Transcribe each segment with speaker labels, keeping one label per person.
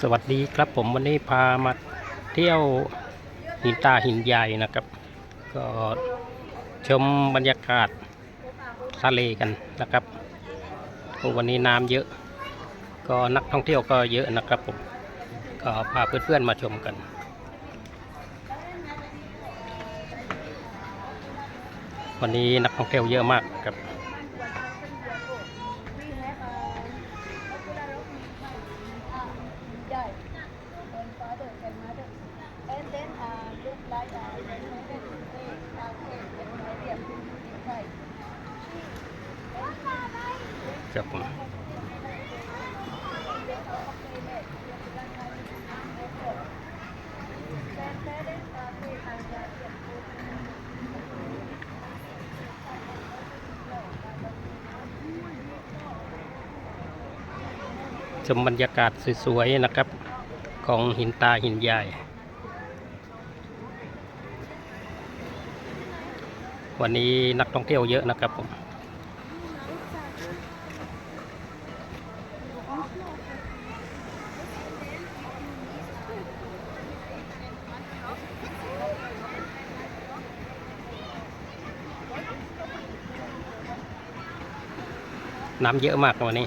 Speaker 1: สวัสดีครับผมวันนี้พามาเที่ยวหินตาหินใหญ่นะครับ ก็ชมบรรยากาศทะเลกันนะครับโอ้วันนี้น้ำเยอะ ก็นักท่องเที่ยวก็เยอะนะครับผมก็พาเพื่อนๆมาชมกันวันนี้นักท่องเที่ยวเยอะมากครับ
Speaker 2: outside.
Speaker 1: ชมบรรยากาศสวยๆนะครับ ของหินตาหินใหญ่ วันนี้นักท่องเที่ยวเยอะนะครับผม น้ำเยอะมากวันนี้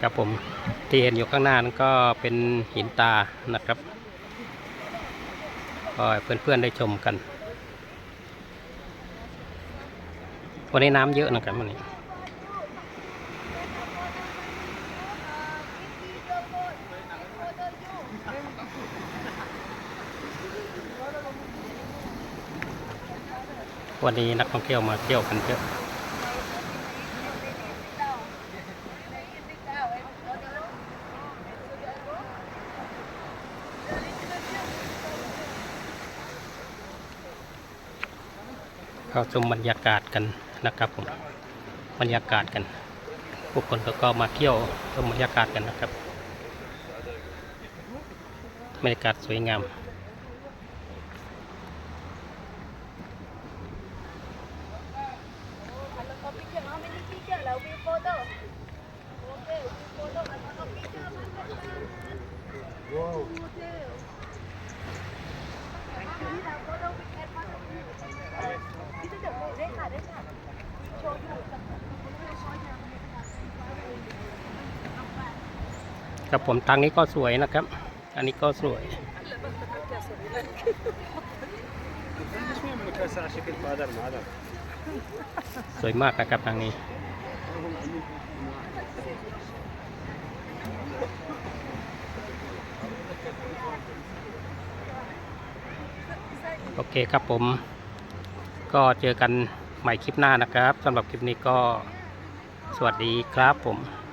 Speaker 1: ครับผมที่เห็นอยู่ข้างหน้านั้นก็เป็นหินตานะครับก็เพื่อนๆได้ชมกัน วันนี้น้ำเยอะนะครับวันนี้ วันนี้นักท่องเที่ยวมาเที่ยวกันเยอะเข้าชมบรรยากาศกันนะครับผมบรรยากาศกันผู้คนก็มาเที่ยวชมบรรยากาศกันนะครับบรรยากาศสวยงาม ครับผมทางนี้ก็สวยนะครับ อันนี้ก็สวย สวยมากนะครับทางนี้ โอเคครับผม ก็เจอกันใหม่คลิปหน้านะครับสำหรับคลิปนี้ก็สวัสดีครับผม